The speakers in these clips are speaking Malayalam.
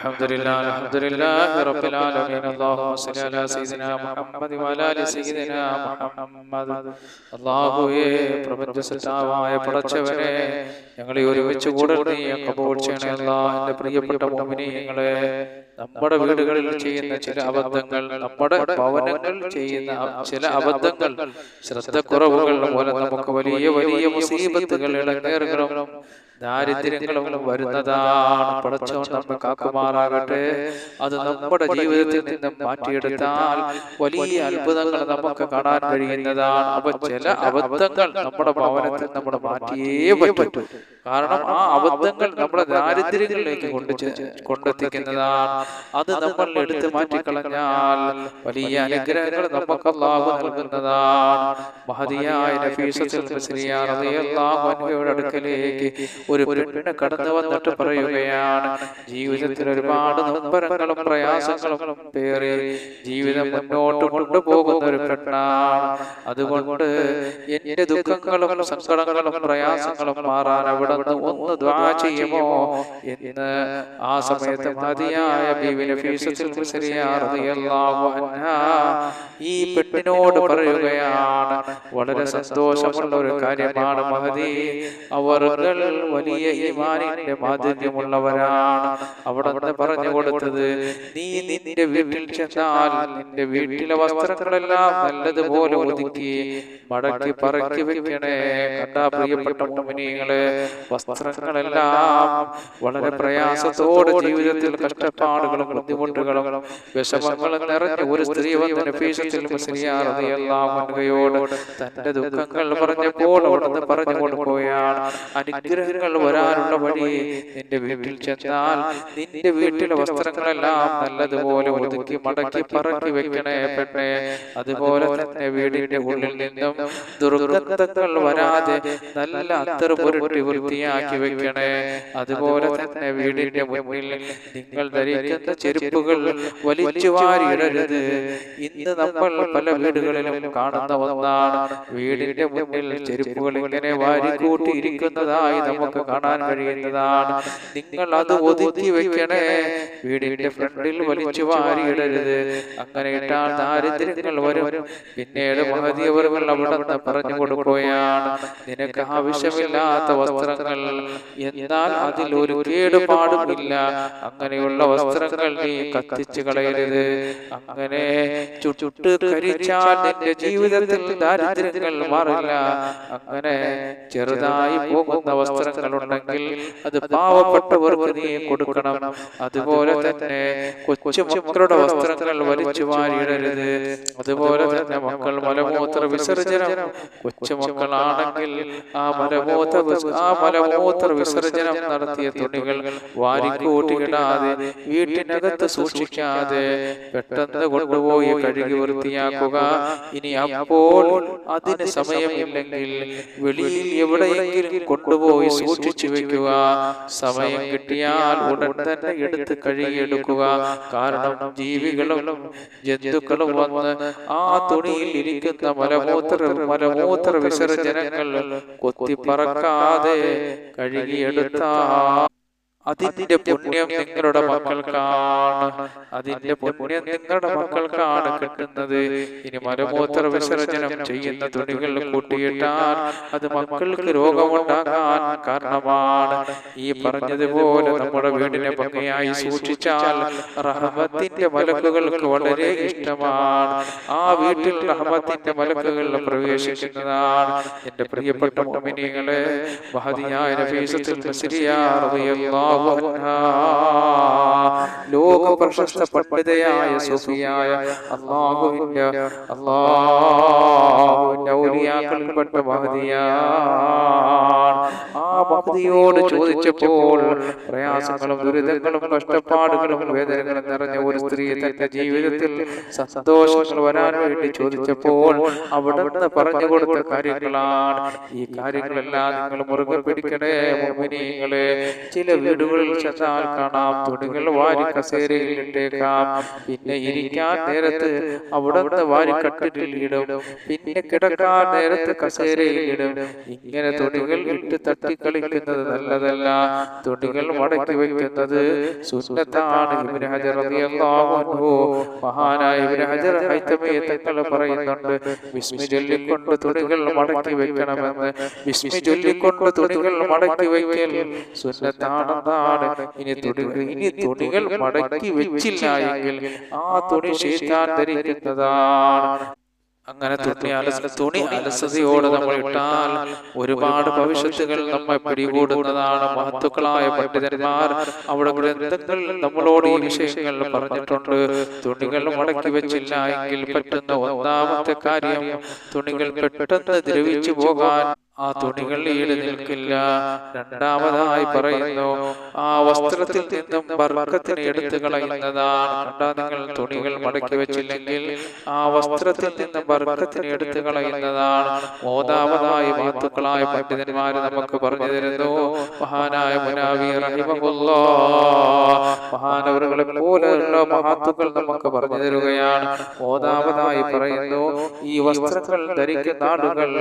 الحمد لله الحمد لله رب العالمين اللهم صل على سيدنا محمد وعلى ال سيدنا محمد അള്ളാഹുവേ പ്രപഞ്ചസത്താവായ പടച്ചവനെ ഞങ്ങളെ ഒരുമിച്ച് കൂടെ നീ കബൂൾ ചെയ്യണമല്ല എൻ്റെ പ്രിയപ്പെട്ട മോമിനിയങ്ങളെ നമ്മുടെ വീടുകളിൽ ചെയ്യുന്ന ചില അബദ്ധങ്ങൾ നമ്മുടെ ഭവനങ്ങൾ ചെയ്യുന്ന ചില അബദ്ധങ്ങൾ ശ്രദ്ധക്കുറവുകൾ മൂലം നമുക്ക് വലിയ വലിയ മുസീബത്തുകൾ ഇളങ്ങേറുകളും ദാരിദ്ര്യങ്ങളും വരുന്നതാണ്. പടച്ചോൻ നമ്മൾ കാക്കുമാറാകട്ടെ. അത് നമ്മുടെ ജീവിതത്തിൽ നിന്നും മാറ്റിയെടുത്താൽ വലിയ അത്ഭുതങ്ങൾ നമുക്ക് കാണാൻ കഴിയുന്നതാണ്. അപ്പൊ ചില അബദ്ധങ്ങൾ നമ്മുടെ ഭവനത്തിൽ നമ്മൾ മാറ്റിയേ പറ്റൂ. കാരണം ആ അബദ്ധങ്ങൾ നമ്മളെ ദാരിദ്ര്യങ്ങളിലേക്ക് കൊണ്ട് കൊണ്ടെത്തിക്കുന്നതാണ്. അത് നമ്മൾ എടുത്തു മാറ്റിക്കളഞ്ഞാൽ വലിയ അനുഗ്രഹങ്ങൾ നമുക്ക് അള്ളാഹു നൽകുന്നതാണ്. മഹതിയായ അടുക്കലേക്ക് ഒരു പെണ്ണ് കടന്നു വന്നിട്ട് പറയുകയാണ്. ജീവിതത്തിൽ ഒരുപാട് നൊമ്പരങ്ങളും പ്രയാസങ്ങളും പേറി ജീവിതം മുന്നോട്ട് കൊണ്ടുപോകുന്ന ഒരു പെണ്ണാണ്. അതുകൊണ്ട് എന്റെ ദുഃഖങ്ങളും സങ്കടങ്ങളും പ്രയാസങ്ങളും മാറാൻ അവിടെ നിന്ന് ഒന്ന് ദ്വാ ചെയ്യുമോ? എന്ന് ആ സമയത്ത് മതിയായ ബീവി നഫീസത്തുൽ മിസ്രിയ റളിയല്ലാഹു അൻഹാ ഈ പെട്ടിനോട് പറയുകയാണ്. വളരെ സന്തോഷമുള്ള ഒരു കാര്യമാണ് മഹതി അവർ വലിയ ഈമാനിന്റെ മാധുര്യമുള്ളവരാണ് അവിടെ പറഞ്ഞു കൊടുത്തത് നീ നിന്റെ വീട്ടിൽ ചെന്നാൽ നിന്റെ വീട്ടിലെ വസ്ത്രങ്ങളെല്ലാം നല്ലതുപോലെ ഒതുക്കി മടക്കി പറക്കി വെക്കണേ. കണ്ടാ പ്രിയപ്പെട്ട മുമിനികളെ വസ്ത്രങ്ങളെല്ലാം വളരെ പ്രയാസത്തോടെ ജീവിതത്തിൽ കഷ്ടപ്പാടുകളും ബുദ്ധിമുട്ടുകളും വിഷമങ്ങളും നിറഞ്ഞ ഒരു സ്ത്രീ വന്ന് മുസ്ലിയാറിയോട് തന്റെ ദുഃഖങ്ങൾ പറഞ്ഞപ്പോൾ അവിടുന്ന് പറഞ്ഞു കൊടുക്കുകയാണ് അനുഗ്രഹങ്ങൾ വരാനുള്ള വഴി നിന്റെ വീട്ടിൽ ചെന്നാൽ നിന്റെ വീട്ടിലെ വസ്ത്രങ്ങളെല്ലാം നല്ലതുപോലെ ഒതുക്കി മടക്കി പറക്കി വെക്കണേ പെട്ടേ അതുപോലെ തന്നെ വീടിന്റെ ഉള്ളിൽ നിന്നും ദുർഗന്ധങ്ങൾ വരാതെ നല്ല അത്തർ പുരട്ടി വൃത്തിയാക്കി വെക്കണേ. അതുപോലെ തന്നെ വീടിന്റെ മുന്നിൽ നിങ്ങൾ ധരിക്കുന്ന ചെരുപ്പുകൾ വലിച്ചു വാരിയിടരുത് ഇന്ന് നമ്മൾ പല വീടുകളിലും കാണുന്ന ഒന്നാണ് വീടിന്റെ മുന്നിൽ ചെരുപ്പുകൾ ഇങ്ങനെ വാരിക്കൂട്ടിയിരിക്കുന്നതായി നമുക്ക് കാണാൻ കഴിയുന്നതാണ്. നിങ്ങൾ അത് ഒതുക്കി വെക്കണേ. വീടിന്റെ ഫ്രണ്ടിൽ വലിച്ചു വാരിയിടരുത് അങ്ങനെ ഇട്ടാൽ ദാരിദ്ര്യങ്ങൾ വരും. പിന്നീട് മഹതിയവറുകൾ അവിടെ നിന്ന് പറഞ്ഞു കൊടുക്കുകയാണ്. നിനക്ക് ആവശ്യമില്ലാത്ത വസ്ത്രങ്ങൾ എന്നാൽ അതിൽ ഒരു കേടുപാടുമില്ല. അങ്ങനെയുള്ള വസ്ത്രങ്ങൾ നീ കത്തിച്ചു കളയരുത്. അങ്ങനെ ചുട്ട് കരിച്ചാൽ നിന്റെ ജീവിതത്തിൽ ദാരിദ്ര്യങ്ങൾ മാറില്ല. അങ്ങനെ ചെറുതായി പോകുന്ന വസ്ത്രങ്ങൾ ഉണ്ടെങ്കിൽ അത് പാവപ്പെട്ടവർക്ക് നീ കൊടുക്കണം. അതുപോലെ തന്നെ കൊച്ചു മക്കളുടെ വസ്ത്രങ്ങൾ വലിച്ചു വാരിയിടരുത് അതുപോലെ തന്നെ മക്കൾ മലമൂത്ര വിസർജനം. കൊച്ചുമക്കളാണെങ്കിൽ ആ മലമൂത്ര ആ മലമൂത്ര വിസർജനം നടത്തിയ തുണികൾ വാരിക്കൂട്ടിയിടാതെ വീട്ടിനകത്ത് സൂക്ഷിക്കാതെ പെട്ടെന്ന് കൊണ്ടുപോയി കഴുകി വൃത്തിയാക്കുക. ഇനി അപ്പോൾ അതിന് സമയമില്ലെങ്കിൽ വെളിയിൽ എവിടെയെങ്കിലും കൊണ്ടുപോയി സൂക്ഷിച്ചു വെക്കുക. സമയം കിട്ടിയാൽ ഉടൻ തന്നെ എടുത്ത് കഴുകിയെടുക്കുക. കാരണം ജീവികളും ജന്തുക്കളും വന്ന് ആ തുണിയിൽ ഇരിക്കുന്ന മലമൂത്ര മലമൂത്ര വിസർജനങ്ങൾ കൊത്തിപ്പറക്കാതെ കഴുകിയെടുത്താ. അതിന്റെ പുണ്യം നിങ്ങളുടെ മക്കൾക്കാണ് അതിന്റെ പുണ്യം നിങ്ങളുടെ മക്കൾക്കാണ് കിട്ടുന്നത്. ഇനി മലമൂത്ര വിസർജനം ചെയ്യുന്ന തുണികൾ കൂട്ടിയിട്ടാൽ അത് മക്കൾക്ക് രോഗമുണ്ടാകാൻ കാരണമാണ്. ഈ പറഞ്ഞതുപോലെ നമ്മുടെ വീടിനെ ഭംഗിയായി സൂക്ഷിച്ചാൽ റഹമത്തിന്റെ മലക്കുകൾക്ക് വളരെ ഇഷ്ടമാണ്. ആ വീട്ടിൽ റഹമത്തിന്റെ മലക്കുകൾ പ്രവേശിക്കുന്നതാണ്. എന്റെ പ്രിയപ്പെട്ട മുഅ്മിനീങ്ങളെ മഹതിയായ നഫീസത്തുൽ മസ്രിയ അൻഹാ ലോക പ്രശസ്ത പണ്ഡിതയായ സൂഫിയായ അള്ളാഹുവിന്റെ അല്ലാഹുവിന്റെ ഔലിയാക്കളിൽപ്പെട്ട ആ ഭക്തിയോട് ചോദിച്ചപ്പോൾ പ്രയാസങ്ങളും ദുരിതങ്ങളും കഷ്ടപ്പാടുകളും വേദനകളും നിറഞ്ഞ ഒരു സ്ത്രീ തന്റെ ജീവിതത്തിൽ സന്തോഷങ്ങൾ വരാൻ വേണ്ടി ചോദിച്ചപ്പോൾ അവിടെ നിന്ന് പറഞ്ഞു കൊടുത്ത കാര്യങ്ങളാണ്. ഈ കാര്യങ്ങളെല്ലാം നിങ്ങൾ മുറുകെ പിടിക്കണേ മോമിനികളെ ചില വീടുകളിൽ ചെന്നാൽ കാണാം തുണികൾ വാരി കസേരയിൽ കസേരയിൽ ഇട്ടേക്കാം പിന്നെ ഇരിക്കാൻ നേരത്ത് അവിടുത്തെ വാരി കട്ടിലിൽ ഇടും. പിന്നെ കിടക്കാൻ നേരത്ത് കസേരയിൽ ഇടും. ഇങ്ങനെ തുണികൾ ഇട്ട് തട്ടി കളിക്കുന്നത് നല്ലതല്ല. തുണികൾ മടക്കി വയ്ക്കുന്നത് സുന്നത്താണ് ഇബ്നു ഹജർ മഹാനായ ഇബ്നു ഹജർ ഹൈതമി തങ്ങൾ പറയുന്നുണ്ട് വിസ്മി ചൊല്ലിക്കൊണ്ട് തുണികൾ മടക്കി വെക്കണമെന്ന്. വിസ്മി ചൊല്ലിക്കൊണ്ട് തുണികൾ മടക്കി വയ്ക്കൽ സുന്നത്താണെന്നാണ്. ഇനി തുണികൾ ഇനി തുണികൾ മടക്കി വെച്ചില്ല എങ്കിൽ ആ തുണി ശേഷാൻ ധരിക്കുന്നതാണ്. അങ്ങനെ തുണി അലസ തുണി അലസതയോടെ നമ്മൾ ഇട്ടാൽ ഒരുപാട് ഭവിഷ്യത്തുകൾ നമ്മെ പിടികൂടുന്നതാണ്. മഹത്തുക്കളായ പണ്ഡിതന്മാർ അവിടെ ഗ്രന്ഥങ്ങൾ നമ്മളോട് ഈ വിഷയങ്ങൾ പറഞ്ഞിട്ടുണ്ട്. തുണികൾ മടക്കി വെച്ചില്ല എങ്കിൽ പറ്റുന്ന ഒന്നാമത്തെ കാര്യം തുണികൾ പെട്ടെന്ന് ദ്രവിച്ചു പോകാൻ ആ തുണികൾ ഈട് നിൽക്കില്ല. രണ്ടാമതായി പറയുന്നു ആ വസ്ത്രത്തിൽ നിന്നും വർഗത്തിന് എടുത്തു കളയുന്നതാണ്. കണ്ടാ നിങ്ങൾ തുണികൾ മടക്കി വെച്ചില്ലെങ്കിൽ ആ വസ്ത്രത്തിൽ നിന്നും വർഗത്തിന് എടുത്തു കളയുന്നതാണ്. മൂന്നാമതായി മാത്തുക്കളായ പണ്ഡിതന്മാര് നമുക്ക് പറഞ്ഞു തരുന്നു. മഹാനായ മുനാവി മഹാനവറുകളെ പോലെയുള്ള മഹാത്തുക്കൾ നമുക്ക് പറഞ്ഞു തരുകയാണ്. മൂന്നാമതായി പറയുന്നു ഈ വസ്ത്രങ്ങൾ ധരിക്കുന്ന ആളുകൾ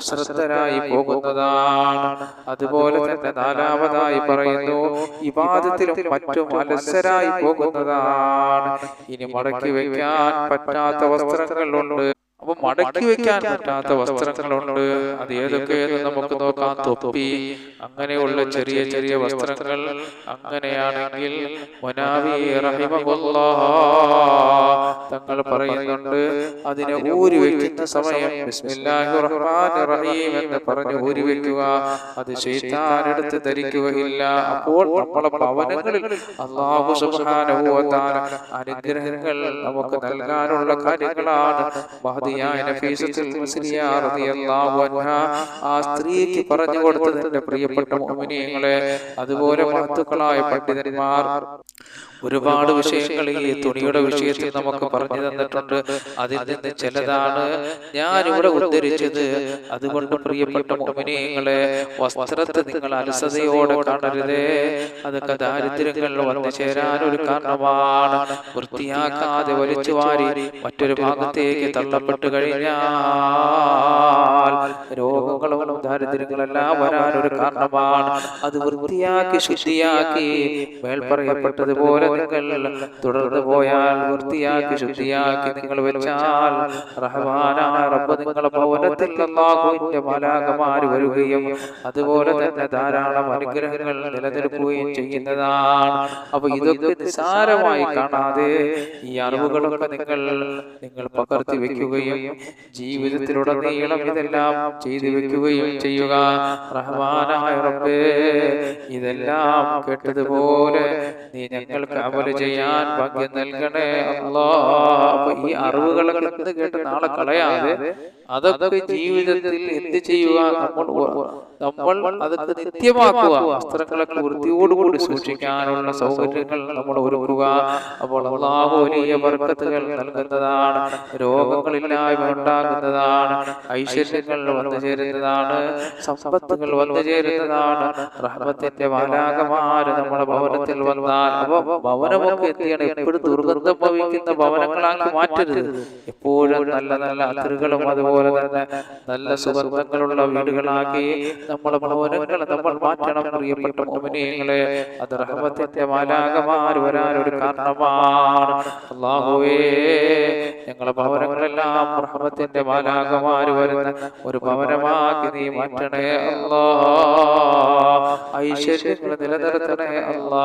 അശ്രദ്ധരായി പോകുന്നതാണ് അതുപോലെ തന്നെ നാലാമതായി പറയുന്നു വിവാദത്തിലും മറ്റും അലസരായി പോകുന്നതാണ്. ഇനി മടക്കി വയ്ക്കാൻ പറ്റാത്ത വസ്ത്രങ്ങളുണ്ട്. അപ്പൊ മടക്കി വെക്കാൻ പറ്റാത്ത വസ്ത്രങ്ങളുണ്ട്. അത് ഏതൊക്കെയെന്ന് നമുക്ക് നോക്കാം. തൊപ്പി അങ്ങനെയുള്ള ചെറിയ ചെറിയ വസ്ത്രങ്ങൾ അങ്ങനെയാണെങ്കിൽ തങ്ങൾ പറയുന്നുണ്ട് അതിനെ ഊരി വെക്കുന്ന സമയം എന്ന് പറഞ്ഞ് ഊരി വെക്കുക. അത് ചെയ്താനെടുത്ത് ധരിക്കുകയില്ല. അപ്പോൾ നമ്മളെ ഭവനങ്ങളിൽ അള്ളാഹു തആല അനുഗ്രഹങ്ങൾ നമുക്ക് നൽകാനുള്ള കാര്യങ്ങളാണ് മഹദിയായ ആ സ്ത്രീക്ക് പറഞ്ഞു കൊടുത്തതിന്റെ പ്രിയപ്പെട്ട മുഅ്മിനീങ്ങളെ അതുപോലെ മഹത്തുക്കളായ പണ്ഡിതന്മാർ. ഒരുപാട് വിഷയങ്ങൾ ഈ തുണിയുടെ വിഷയത്തിൽ നമുക്ക് പറഞ്ഞു തന്നിട്ടുണ്ട്. അതിൽ നിന്ന് ചിലതാണ് ഞാൻ ഇവിടെ ഉദ്ധരിച്ചത്. അതുകൊണ്ട് പ്രിയപ്പെട്ട മോമിനിയങ്ങളെ വസ്ത്രത്തെ നിങ്ങൾ അലസതയോടെ കാണരുതേ അതൊക്കെ ദാരിദ്ര്യങ്ങൾ വന്നു ചേരാൻ ഒരു കാരണമാണ്. വൃത്തിയാക്കാതെ വലിച്ചു വാരി മറ്റൊരു ഭാഗത്തേക്ക് തള്ളപ്പെട്ടു കഴിഞ്ഞാൽ രോഗങ്ങളും ദാരിദ്ര്യങ്ങളെല്ലാം വരാൻ ഒരു കാരണമാണ്. അത് വൃത്തിയാക്കി ശുദ്ധിയാക്കി മേൽ പറയപ്പെട്ടതുപോലെ നിങ്ങൾ തുടർന്നു പോയാൽ വൃത്തിയാക്കി ശുദ്ധിയാക്കി നിങ്ങൾ വെച്ചാൽ റഹ്മാനായ റബ്ബ് നിങ്ങളെ ഭവനത്തിൽ അല്ലാഹുവിന്റെ മാലാകമാര് വരികയും അതുപോലെ തന്നെ ധാരാളം അനുഗ്രഹങ്ങൾ നിലനിൽക്കുകയും ചെയ്യുന്നതാണ്. അപ്പൊ ഇതൊക്കെ നിസാരമായി കാണാതെ ഈ അറിവുകളൊക്കെ നിങ്ങൾ നിങ്ങൾ പകർത്തി വെക്കുകയും ജീവിതത്തിലുടനീളം ഇതെല്ലാം ചെയ്തു വെക്കുകയും ചെയ്യുക. റഹ്മാനായ റബ്ബേ ഇതെല്ലാം കേട്ടതുപോലെ നീ ഞങ്ങൾക്ക് അമൽ ചെയ്യാൻ ഭാഗ്യം നൽകണേ. അല്ലാ അപ്പൊ ഈ അറിവുകളൊക്കെ കേട്ട് നാളെ കളയാതെ അതൊക്കെ ജീവിതത്തിൽ എന്ത് ചെയ്യുക നമ്മൾ നമ്മൾ അതൊക്കെ നിത്യമാക്കുക വസ്ത്രങ്ങളൊക്കെ വൃത്തിയോടുകൂടി സൂക്ഷിക്കാനുള്ള സൗകര്യങ്ങൾ നമ്മൾ ഒരുക്കുക. അപ്പോൾ അള്ളാഹു വലിയ നൽകുന്നതാണ്. രോഗങ്ങളില്ലായ്മ ഉണ്ടാകുന്നതാണ്. ഐശ്വര്യങ്ങൾ വന്നു ചേരുന്നതാണ്. സമ്പത്തുകൾ വന്നു ചേരുന്നതാണ്. റഹ്മത്തിന്റെ മാലാകമാര് നമ്മുടെ ഭവനത്തിൽ വന്നാൽ അപ്പൊ ഭവനമൊക്കെ എത്തിയാണ് എപ്പോഴും ദുർഗന്ധം ഭവിക്കുന്ന ഭവനങ്ങളാക്കി മാറ്റരുത്. എപ്പോഴും നല്ല നല്ല അതിരുകളും അതുപോലെ തന്നെ നല്ല സുഗന്ധങ്ങളുള്ള വീടുകളാക്കി നമ്മുടെ ഭവനങ്ങൾ നമ്മൾ മാറ്റണം പ്രിയപ്പെട്ട മോമിനിയങ്ങളെ അത് റഹ്മത്തിന്റെ മാലാകമാർ വരാനൊരു കാരണമാണ്. അള്ളാഹുവേ ഞങ്ങളെ ഭവനങ്ങളെല്ലാം റഹ്മത്തിന്റെ മാലാകമാർ വരുന്ന ഒരു ഭവനമാക്കി നീ മാറ്റണേ അല്ലാ. ഐശ്വര്യങ്ങൾ നിലനിർത്തണേ അല്ലാ.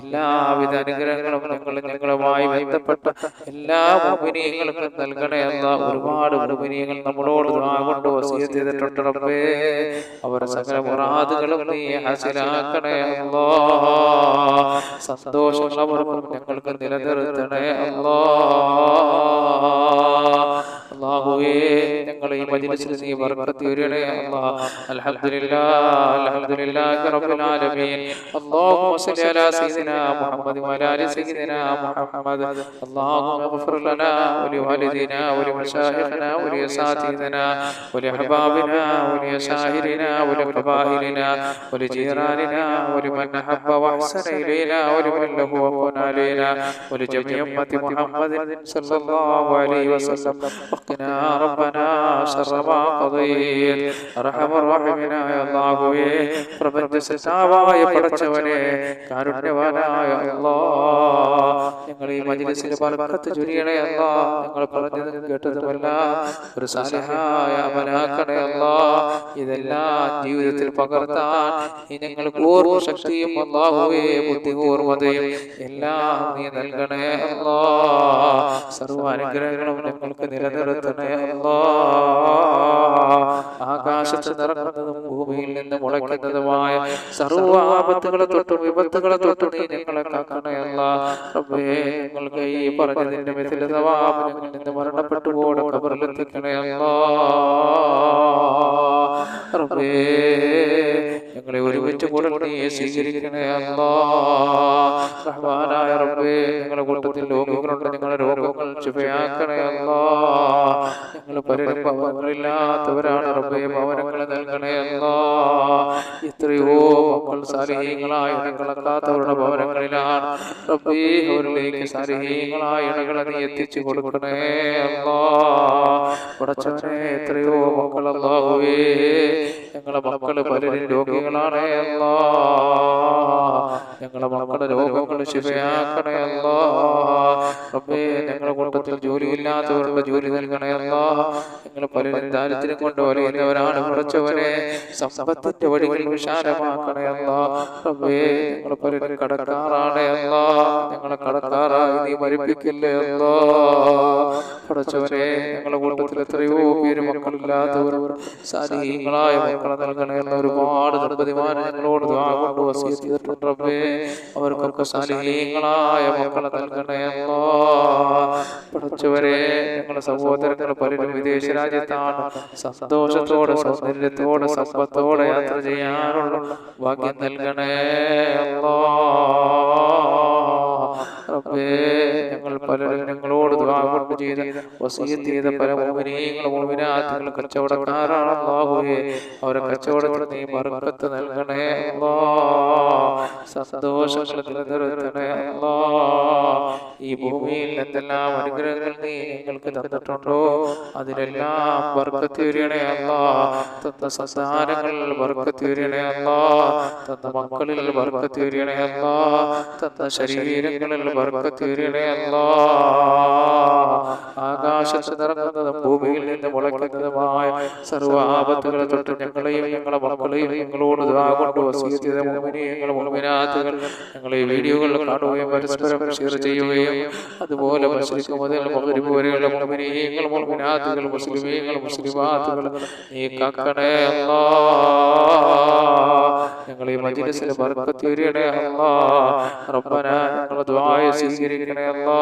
എല്ലാവിധ അനുഗ്രഹങ്ങളും ഞങ്ങൾ ഞങ്ങളുമായി ബന്ധപ്പെട്ട എല്ലാ മോമിനിയങ്ങൾക്കും നൽകണേ അല്ല. ഒരുപാട് മുമിനിയങ്ങൾ നമ്മളോട് കൊണ്ട് വസീയത്ത് ചെയ്തിട്ടുണ്ട് റബ്ബേ. അവരുടെ സകല മുറാദുകളും നീ ഹാസിലാക്കണേ. അല്ലോ. സന്തോഷമുള്ളവർക്കും അവർക്കും ഞങ്ങൾക്ക് നിലനിർത്തണേ. അല്ലാ. മജ്ലിസിൽ നീ ബർക്കത്ത് ഉയരണേ അല്ലാ അൽഹംദുലില്ലാഹ് അൽഹംദുലില്ലാഹി റബ്ബിൽ ആലമീൻ اللهم صل على سيدنا محمد وعلى ال سيدنا محمد اللهم اغفر لنا ولوالدينا ولمشايخنا ولاساتذتنا ولأحبابنا ولأشاهرنا ولقبائلنا ولجيراننا ولمن أحب وأحسن إلينا ولمن له وقنا علينا ولجميع أمة محمد صلى الله عليه وسلم وقنا ربنا شر പ്രപഞ്ചസിതാവായ പഠിച്ചവനെ ഈ ഒരു ഇതെല്ലാം ജീവിതത്തിൽ പകർത്താൻ ഈ ഞങ്ങൾക്ക് ശക്തിയും അല്ലാഹുവേ ബുദ്ധി എല്ലാം നീ നൽകണേ അല്ലാ. സർവ അനുഗ്രഹങ്ങളും ഞങ്ങൾക്ക് നിലനിർത്തണേ അല്ലാ. ആകാശത്ത് നിറങ്ങുന്നതും ഭൂമിയിൽ നിന്ന് മുളയ്ക്കുന്നതുമായ സർവ ആപത്തുകളെ തൊട്ടും വിപത്തുകളെ തൊട്ടും നീ ഞങ്ങളെ കാക്കണയല്ല ഞങ്ങൾക്ക് ഈ പറഞ്ഞതിന്റെ ഞങ്ങളിൽ നിന്ന് മരണപ്പെട്ടു പോടെ കബറിലെത്തിക്കണയല്ല റബ്ബേ ഞങ്ങളെ ഒരുമിച്ച് കൂടെ സ്വീകരിക്കണേ അല്ലാ. റബ്ബേ ഞങ്ങളുടെ കൂട്ടത്തിൽ രോഗങ്ങളുണ്ട് ഞങ്ങളുടെ രോഗങ്ങൾ ശുഭയാക്കണേ അല്ലാ. ഞങ്ങൾ പലരും ഭവനങ്ങളില്ലാത്തവരാണ് റബ്ബേ ഭവനങ്ങൾ നൽകണേ അല്ലാ. എത്രയോ മക്കൾ സാലിഹീങ്ങളായ ഇണകളക്കാത്തവരുടെ ഭവനങ്ങളിലാണ് റബ്ബേ അവരിലേക്ക് സാലിഹീങ്ങളായ ഇണകളെ നീ എത്തിച്ചു കൊടുക്കണേ അല്ലാ. പടച്ചവനെ എത്രയോ മക്കൾ അല്ലാഹുവേ. ഞങ്ങളെ മക്കൾ പലരും രോഗികളാണ് അല്ലാ. ഞങ്ങളെ മക്കളുടെ രോഗങ്ങൾ ശിവയാക്കണേ അല്ലാ. റബ്ബേ ഞങ്ങളുടെ കൂട്ടത്തിൽ ജോലിയില്ലാത്തവരുടെ ജോലി നൽകണേ അല്ലാ. ഞങ്ങൾ പലരും ദാരിദ്ര്യം കൊണ്ട് വലയുന്നവരാണ് കുറച്ചവരെ സമ്പത്തിന്റെ വഴികൾ വിശാലമാക്കണേ അല്ലാ. റബ്ബേ ഞങ്ങൾ പലരും കടക്കാറാണ് അല്ലാ. ഞങ്ങളെ കടക്കാറായി നീ മരിപ്പിക്കില്ലേ അല്ലാ. കുറച്ചവരെ ഞങ്ങളുടെ കൂട്ടത്തിൽ എത്രയോ പേര് മക്കളില്ലാത്തവർ സാധീങ്ങളായ മക്കളെ നൽകണേ എന്ന ഒരുപാട് ദമ്പതിമാർ ഞങ്ങളോട് കൊണ്ട് വസീയത്ത് ചെയ്തിട്ടുണ്ട് റബ്ബേ. അവർക്കൊക്കെ സാലിഹീങ്ങളായ മക്കളെ നൽകണേ അല്ലാ. പടച്ചവരെ ഞങ്ങളുടെ സഹോദരങ്ങൾ പലരും വിദേശ രാജ്യത്താണ്. സന്തോഷത്തോടെ സൗന്ദര്യത്തോടെ സമ്പത്തോടെ യാത്ര ചെയ്യാനുള്ള ഭാഗ്യം നൽകണേ അല്ലാ. റബ്ബേ. ഞങ്ങൾ പലരും ഞങ്ങളോട് കൊണ്ട് ചെയ്ത വസീയത്ത് ചെയ്ത പല മുഅ്മിനീങ്ങളും മുഅ്മിനാത്തുകൾ കച്ചവടക്കാരാണ് അല്ലാഹുവേ അവരെ കച്ചവടത്തിൽ നീ ബർക്കത്ത് നൽകണേ അല്ലാ സന്തോഷങ്ങൾ നിലനിർത്തണേ അല്ലാ ഈ ഭൂമിയിൽ എന്തെല്ലാം അനുഗ്രഹങ്ങൾ നീ ഞങ്ങൾക്ക് തന്നിട്ടുണ്ടോ? അതിലെല്ലാം ബർക്കത്ത് വരണേ അല്ലാ തന്ന സന്താനങ്ങൾ ബർക്കത്ത് വരണേ അല്ലാ തന്ന മക്കളിൽ ബർക്കത്ത് വരണേ അല്ലാ തന്ന ശരീരങ്ങളിൽ ബർക്കത്ത് വരണേ അല്ലാ ആകാശത്ത് ഭൂമിയിൽ നിന്ന് മുളയ്ക്കുന്നതുമായ സർവ തൊട്ട് ഞങ്ങളെയും ഞങ്ങളെ മക്കളെയും ഞങ്ങളോട് കൊണ്ട് വീഡിയോകൾ കാണുകയും പരസ്പരം ഷെയർ ചെയ്യുകയും അതുപോലെ മശ്രിക്ക് മുതൽ മഗ്രിബ് വരെയുള്ള മുഅ്മിനീങ്ങൾ മുഅ്മിനാത്തുകൾ മുസ്ലിമീങ്ങൾ ഈ ബർക്കത്ത് സ്വീകരിക്കണേ അല്ലാ.